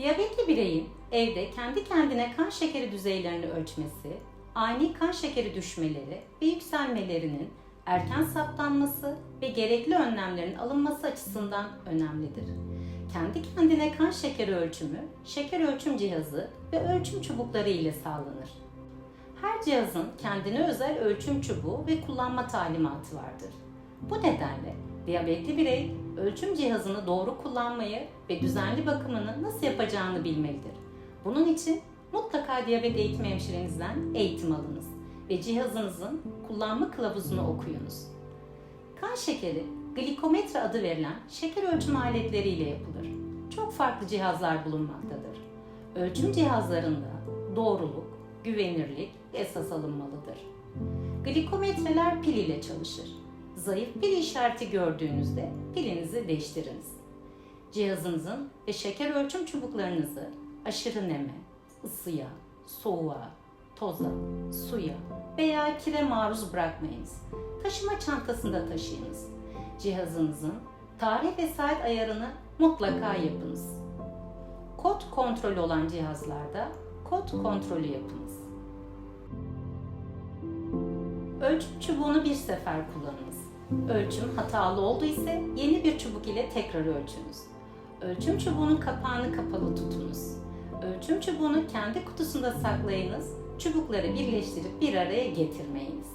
Diyabetli bireyin evde kendi kendine kan şekeri düzeylerini ölçmesi, ani kan şekeri düşmeleri ve yükselmelerinin erken saptanması ve gerekli önlemlerin alınması açısından önemlidir. Kendi kendine kan şekeri ölçümü, şeker ölçüm cihazı ve ölçüm çubukları ile sağlanır. Her cihazın kendine özel ölçüm çubuğu ve kullanma talimatı vardır. Bu nedenle diyabetli birey ölçüm cihazını doğru kullanmayı ve düzenli bakımını nasıl yapacağını bilmelidir. Bunun için mutlaka diyabet eğitim hemşirenizden eğitim alınız ve cihazınızın kullanma kılavuzunu okuyunuz. Kan şekeri, glikometre adı verilen şeker ölçüm aletleriyle yapılır. Çok farklı cihazlar bulunmaktadır. Ölçüm cihazlarında doğruluk, güvenirlik esas alınmalıdır. Glikometreler pil ile çalışır. Zayıf pil işareti gördüğünüzde pilinizi değiştiriniz. Cihazınızın ve şeker ölçüm çubuklarınızı aşırı neme, ısıya, soğuğa, toza, suya veya kire maruz bırakmayınız. Taşıma çantasında taşıyınız. Cihazınızın tarih ve saat ayarını mutlaka yapınız. Kod kontrolü olan cihazlarda kod kontrolü yapınız. Ölçüm çubuğunu bir sefer kullanınız. Ölçüm hatalı oldu ise yeni bir çubuk ile tekrar ölçünüz. Ölçüm çubuğunun kapağını kapalı tutunuz. Ölçüm çubuğunu kendi kutusunda saklayınız, çubukları birleştirip bir araya getirmeyiniz.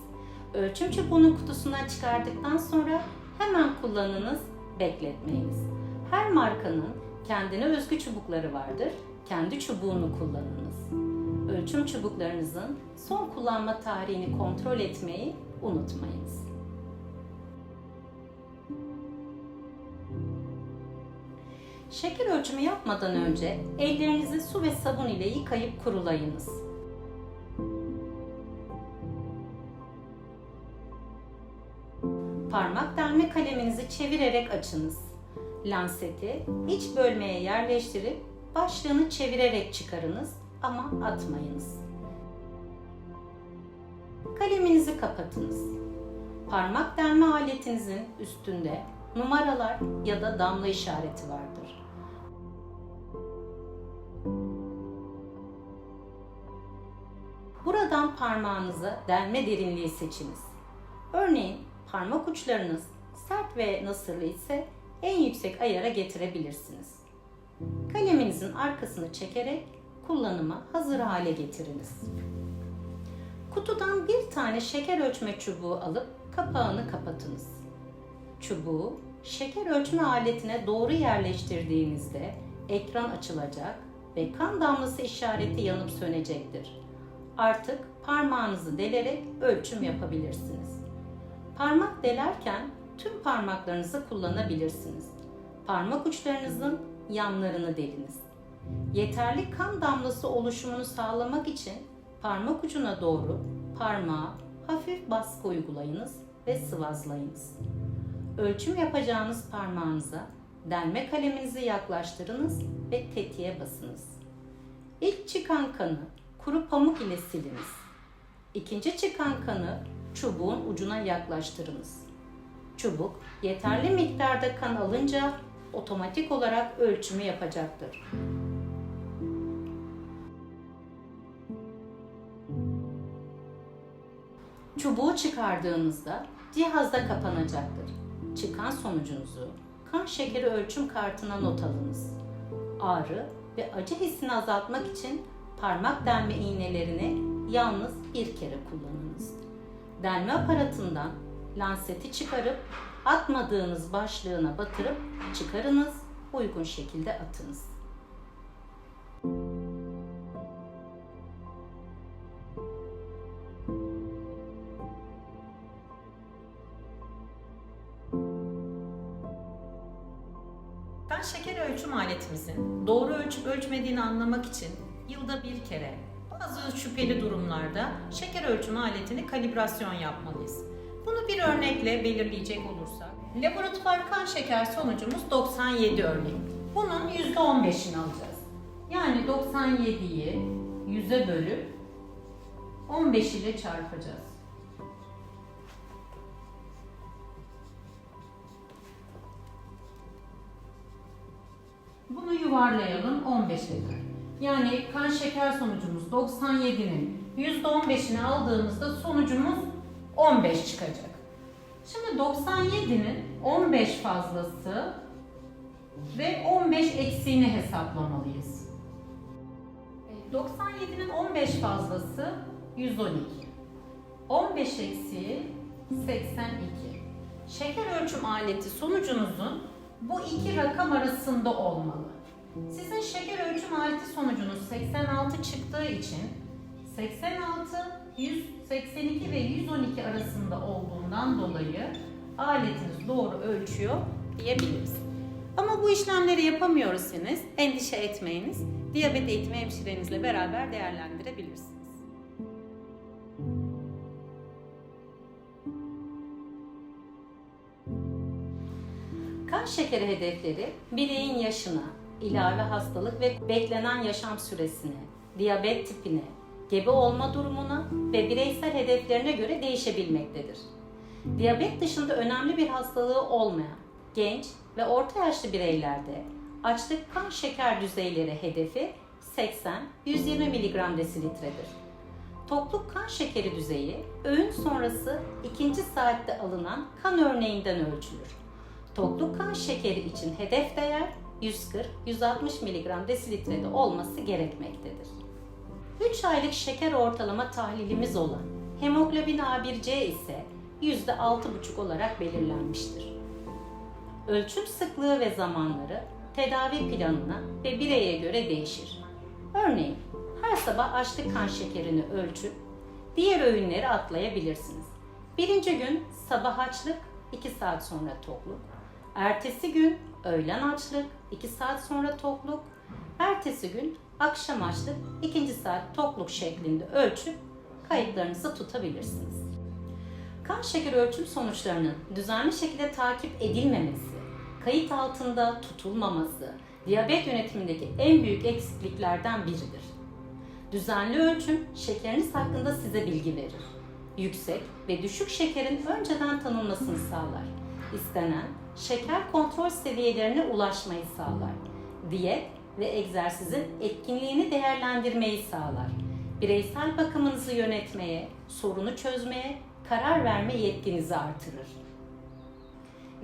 Ölçüm çubuğunu kutusundan çıkardıktan sonra hemen kullanınız, bekletmeyiniz. Her markanın kendine özgü çubukları vardır, kendi çubuğunu kullanınız. Ölçüm çubuklarınızın son kullanma tarihini kontrol etmeyi unutmayınız. Şeker ölçümü yapmadan önce ellerinizi su ve sabun ile yıkayıp kurulayınız. Parmak delme kaleminizi çevirerek açınız. Lanseti iç bölmeye yerleştirip başlığını çevirerek çıkarınız ama atmayınız. Kaleminizi kapatınız. Parmak delme aletinizin üstünde numaralar ya da damla işareti vardır. Buradan parmağınıza delme derinliği seçiniz. Örneğin parmak uçlarınız sert ve nasırlı ise en yüksek ayara getirebilirsiniz. Kaleminizin arkasını çekerek kullanıma hazır hale getiriniz. Kutudan bir tane şeker ölçme çubuğu alıp kapağını kapatınız. Çubuğu şeker ölçme aletine doğru yerleştirdiğinizde ekran açılacak ve kan damlası işareti yanıp sönecektir. Artık parmağınızı delerek ölçüm yapabilirsiniz. Parmak delerken tüm parmaklarınızı kullanabilirsiniz. Parmak uçlarınızın yanlarını deliniz. Yeterli kan damlası oluşumunu sağlamak için parmak ucuna doğru parmağa hafif baskı uygulayınız ve sıvazlayınız. Ölçüm yapacağınız parmağınıza delme kaleminizi yaklaştırınız ve tetiğe basınız. İlk çıkan kanı kuru pamuk ile siliniz. İkinci çıkan kanı çubuğun ucuna yaklaştırınız. Çubuk yeterli miktarda kan alınca otomatik olarak ölçümü yapacaktır. Çubuğu çıkardığınızda cihazda kapanacaktır. Çıkan sonucunuzu kan şekeri ölçüm kartına not alınız. Ağrı ve acı hissini azaltmak için parmak delme iğnelerini yalnız bir kere kullanınız. Delme aparatından lanseti çıkarıp atmadığınız başlığına batırıp çıkarınız, uygun şekilde atınız. Ölçüm aletimizin doğru ölçüp ölçmediğini anlamak için yılda bir kere bazı şüpheli durumlarda şeker ölçüm aletini kalibrasyon yapmalıyız. Bunu bir örnekle belirleyecek olursak, laboratuvar kan şeker sonucumuz 97 örneğin. Bunun %15'ini alacağız. Yani 97'yi 100'e bölüp 15 ile çarpacağız. Yuvarlayalım 15 eder. Yani kan şeker sonucumuz 97'nin %15'ini aldığımızda sonucumuz 15 çıkacak. Şimdi 97'nin 15 fazlası ve 15 eksiğini hesaplamalıyız. 97'nin 15 fazlası 112. 15 eksiği 82. Şeker ölçüm aleti sonucunuzun bu iki rakam arasında olmalı. Sizin şeker ölçüm aleti sonucunuz 86 çıktığı için 86, 182 ve 112 arasında olduğundan dolayı aletiniz doğru ölçüyor diyebiliriz. Ama bu işlemleri yapamıyorsanız endişe etmeyiniz. Diyabet eğitimi hemşirenizle beraber değerlendirebilirsiniz. Kan şekeri hedefleri bireyin yaşına, ilave hastalık ve beklenen yaşam süresine, diyabet tipine, gebe olma durumuna ve bireysel hedeflerine göre değişebilmektedir. Diyabet dışında önemli bir hastalığı olmayan genç ve orta yaşlı bireylerde açlık kan şeker düzeyleri hedefi 80-120 mg desilitredir. Tokluk kan şekeri düzeyi öğün sonrası ikinci saatte alınan kan örneğinden ölçülür. Tokluk kan şekeri için hedef değer 140-160 mg desilitrede olması gerekmektedir. 3 aylık şeker ortalama tahlilimiz olan hemoglobin A1C ise %6,5 olarak belirlenmiştir. Ölçüm sıklığı ve zamanları tedavi planına ve bireye göre değişir. Örneğin her sabah açlık kan şekerini ölçüp diğer öğünleri atlayabilirsiniz. Birinci gün sabah açlık, 2 saat sonra tokluk. Ertesi gün öğlen açlık, 2 saat sonra tokluk. Ertesi gün akşam açlık, 2. saat tokluk şeklinde ölçüp kayıtlarınızı tutabilirsiniz. Kan şeker ölçüm sonuçlarının düzenli şekilde takip edilmemesi, kayıt altında tutulmaması, diyabet yönetimindeki en büyük eksikliklerden biridir. Düzenli ölçüm şekeriniz hakkında size bilgi verir. Yüksek ve düşük şekerin önceden tanınmasını sağlar. İstenen şeker kontrol seviyelerine ulaşmayı sağlar. Diyet ve egzersizin etkinliğini değerlendirmeyi sağlar. Bireysel bakımınızı yönetmeye, sorunu çözmeye, karar verme yetkinizi artırır.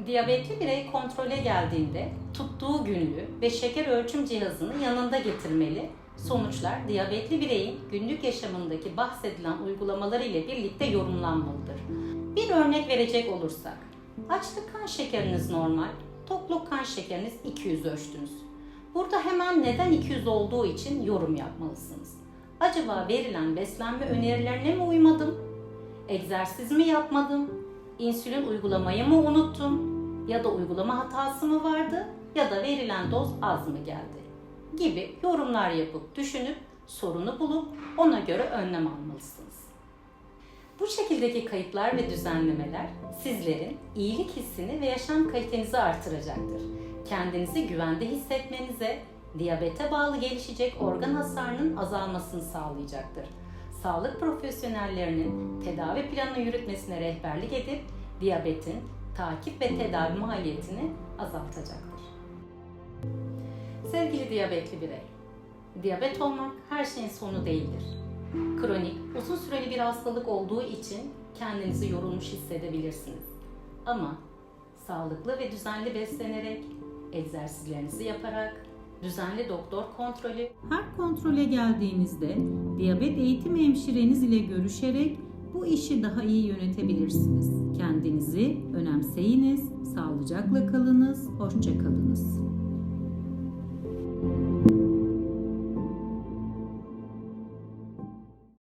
Diyabetli birey kontrole geldiğinde tuttuğu günlüğü ve şeker ölçüm cihazını yanında getirmeli. Sonuçlar diyabetli bireyin günlük yaşamındaki bahsedilen uygulamaları ile birlikte yorumlanmalıdır. Bir örnek verecek olursak, açlık kan şekeriniz normal, tokluk kan şekeriniz 200 ölçtünüz. Burada hemen neden 200 olduğu için yorum yapmalısınız. Acaba verilen beslenme önerilerine mi uymadım? Egzersiz mi yapmadım? İnsülin uygulamayı mı unuttum? Ya da uygulama hatası mı vardı? Ya da verilen doz az mı geldi? Gibi yorumlar yapıp düşünüp sorunu bulup ona göre önlem almalısınız. Bu şekildeki kayıtlar ve düzenlemeler sizlerin iyilik hissini ve yaşam kalitenizi artıracaktır. Kendinizi güvende hissetmenize, diyabete bağlı gelişecek organ hasarının azalmasını sağlayacaktır. Sağlık profesyonellerinin tedavi planını yürütmesine rehberlik edip diyabetin takip ve tedavi maliyetini azaltacaktır. Sevgili diyabetli birey, diyabet olmak her şeyin sonu değildir. Kronik, uzun süreli bir hastalık olduğu için kendinizi yorulmuş hissedebilirsiniz. Ama sağlıklı ve düzenli beslenerek, egzersizlerinizi yaparak, düzenli doktor kontrolü, Her kontrole geldiğinizde diyabet eğitim hemşireniz ile görüşerek bu işi daha iyi yönetebilirsiniz. Kendinizi önemseyiniz, sağlıcakla kalınız, hoşça kalınız.